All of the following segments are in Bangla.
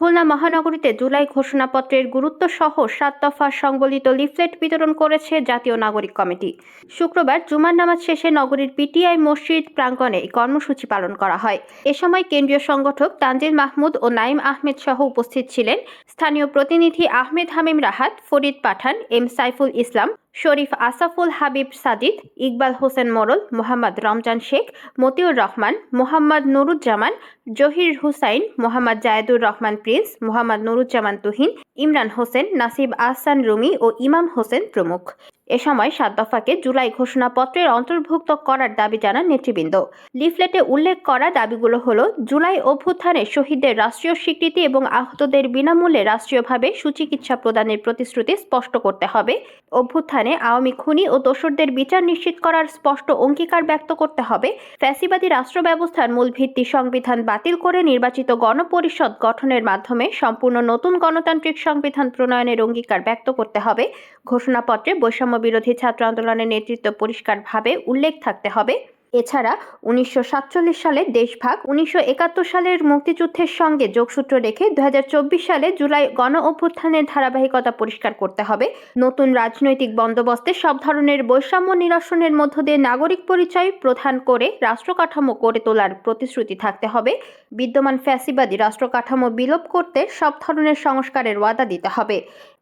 খুলনা মহানগরীতে জুলাই ঘোষণাপত্রের গুরুত্ব সহ সাত দফা সংবলিত লিফলেট বিতরণ করেছে জাতীয় নাগরিক কমিটি। শুক্রবার জুমার নামাজ শেষে নগরীর পিটিআই মসজিদ প্রাঙ্গণে কর্মসূচি পালন করা হয়। এ সময় কেন্দ্রীয় সংগঠক তানজিল মাহমুদ ও নাইম আহমেদ সহ উপস্থিত ছিলেন। স্থানীয় প্রতিনিধি আহমেদ হামিম রাহাত, ফরিদ পাঠান, এম সাইফুল ইসলাম শরীফ আসাফুল হাবিব সাজিদ ইকবাল হোসেন মোরল, মোহাম্মদ রমজান শেখ, মতিউর রহমান, মোহাম্মদ নুরুজ্জামান, জহির হুসাইন, মোহাম্মদ জায়েদুর রহমান প্রিন্স, মোহাম্মদ নুরুজ্জামান তুহিন, ইমরান হোসেন, নাসিব আহসান রুমি ও ইমাম হোসেন প্রমুখ। এ সময় সাত দফাকে জুলাই ঘোষণাপত্রের অন্তর্ভুক্ত করার দাবি জানান নেতৃবৃন্দ। লিফলেটে উল্লেখ করা দাবিগুলো হলো, জুলাই অভ্যুত্থানে শহীদদের রাষ্ট্রীয় স্বীকৃতি এবং আহতদের বিনামূল্যে রাষ্ট্রীয়ভাবে সুচিকিৎসা প্রদানের প্রতিশ্রুতি স্পষ্ট করতে হবে। অভ্যুত্থানে আওয়ামী খুনি ও দোসরদের বিচার নিশ্চিত করার স্পষ্ট অঙ্গীকার ব্যক্ত করতে হবে। ফ্যাসিবাদী রাষ্ট্র ব্যবস্থার মূল ভিত্তি সংবিধান বাতিল করে নির্বাচিত গণপরিষদ গঠনের মাধ্যমে সম্পূর্ণ নতুন গণতান্ত্রিক সংবিধান প্রণয়নের অঙ্গীকার ব্যক্ত করতে হবে। ঘোষণাপত্রে বৈষম্য বিরোধী ছাত্র আন্দোলনের নেতৃত্ব পরিষ্কারভাবে উল্লেখ থাকতে হবে। এছাড়া উনিশশো সাতচল্লিশ সালে দেশভাগ, উনিশশো একাত্তর সালের মুক্তিযুদ্ধের সঙ্গে যোগসূত্র রেখে দু হাজার চব্বিশ সালে জুলাই গণ অভ্যুত্থানের ধারাবাহিকতা পরিষ্কার করতে হবে। নতুন রাজনৈতিক বন্দোবস্তে সব ধরনের বৈষম্য নিরসনের মধ্য দিয়ে নাগরিক পরিচয় প্রধান করে রাষ্ট্র কাঠামো গড়ে তোলার প্রতিশ্রুতি থাকতে হবে। বিদ্যমান ফ্যাসিবাদী রাষ্ট্র কাঠামো বিলোপ করতে সব ধরনের সংস্কারের ওয়াদা দিতে হবে।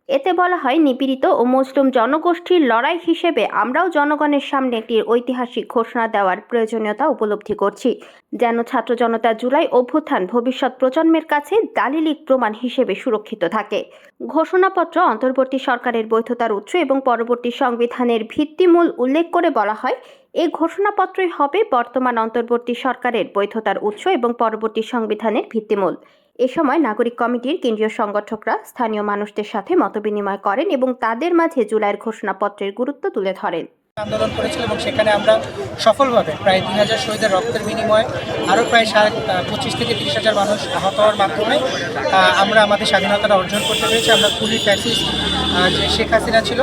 এতে বলা হয়, নিপীড়িত ও মুসলিম জনগোষ্ঠীর লড়াই হিসেবে আমরাও জনগণের সামনে একটি ঐতিহাসিক ঘোষণা দেওয়ার প্রয়োজনীয়তা উপলব্ধি করছি। যেন ছাত্র জনতা জুলাই অভ্যুত্থান ভবিষ্যৎ প্রজন্মের কাছে দালিলিক প্রমাণ হিসেবে সুরক্ষিত থাকে। ঘোষণাপত্র অন্তর্বর্তী সরকারের বৈধতার উৎস এবং পরবর্তী সংবিধানের ভিত্তিমূল উল্লেখ করে বলা হয় এই ঘোষণাপত্রই হবে বর্তমান অন্তর্বর্তী সরকারের বৈধতার উৎস এবং পরবর্তী সংবিধানের ভিত্তিমূল। এ সময় নাগরিক কমিটির কেন্দ্রীয় সংগঠকরা স্থানীয় মানুষদের সাথে মতবিনিময় করেন এবং তাদের মাঝে জুলাইয়ের ঘোষণাপত্রের গুরুত্ব তুলে ধরেন। আন্দোলন করেছিল এবং সেখানে আমরা সফলভাবে প্রায় তিন হাজার শহীদের রক্তের বিনিময়ে আরও প্রায় সাড়ে পঁচিশ থেকে তিরিশ হাজার মানুষ আহত হওয়ার মাধ্যমে আমরা আমাদের স্বাধীনতাটা অর্জন করতে পেরেছি। আমরা খুলি ফ্যাসিস যে শেখ হাসিনা ছিল,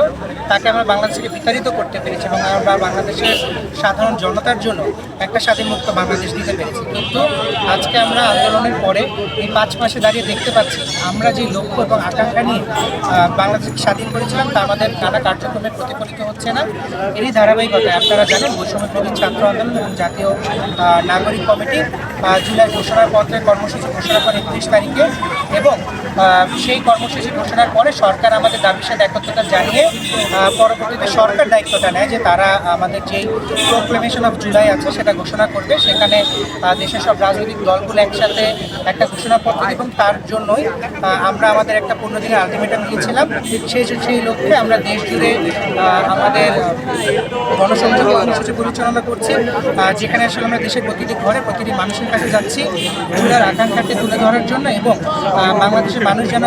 তাকে আমরা বাংলাদেশ থেকে বিতাড়িত করতে পেরেছি এবং আমরা বাংলাদেশের সাধারণ জনতার জন্য একটা স্বাধীন মুক্ত বাংলাদেশ দিতে পেরেছি। কিন্তু আজকে আমরা আন্দোলনের পরে এই পাঁচ মাসে দাঁড়িয়ে দেখতে পাচ্ছি, আমরা যে লক্ষ্য এবং আকাঙ্ক্ষা নিয়ে বাংলাদেশকে স্বাধীন করেছিলাম তা আমাদের নানা কার্যক্রমে প্রতিফলিত হচ্ছে না। এরই ধারাবাহিকতায় আপনারা জানেন বৈষম্য বিরোধী ছাত্র আন্দোলন এবং জাতীয় নাগরিক কমিটি জুলাই ঘোষণার পত্রে কর্মসূচি ঘোষণা করে একত্রিশ তারিখে এবং সেই কর্মসূচি ঘোষণার পরে সরকার আমাদের দাবির সাথে একত্রতা জানিয়ে পরবর্তীতে সরকার দায়িত্বটা নেয় যে তারা আমাদের যেই প্রোক্লেমেশন অফ জুলাই আছে সেটা ঘোষণা করবে। সেখানে দেশের সব রাজনৈতিক দলগুলো একসাথে একটা ঘোষণাপত্র এবং তার জন্যই আমরা আমাদের একটা পনেরো দিনের আলটিমেটাম দিয়েছিলাম। সেই সেই লক্ষ্যে আমরা দেশ জুড়ে আমাদের গণসংযোগ কর্মসূচি পরিচালনা করছি যেখানে আসলে আমরা দেশের প্রতিটি ঘরে প্রতিটি মানুষের কাছে যাচ্ছি জুলার আকাঙ্ক্ষাকে তুলে ধরার জন্য এবং বাংলাদেশের মানুষ যেন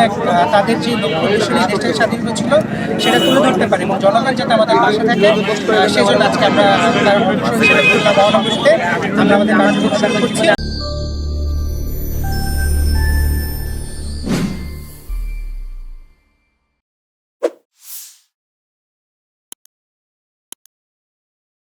তাদের যে লক্ষ্য উদ্দেশ্য দেশটাকে স্বাধীন ছিল সেটা তুলে ধরতে পারে এবং জনগণ যাতে আমাদের পাশে থাকে আহ, সেজন্য আজকে আমরা আমরা আমাদের কার্যক্রম করছি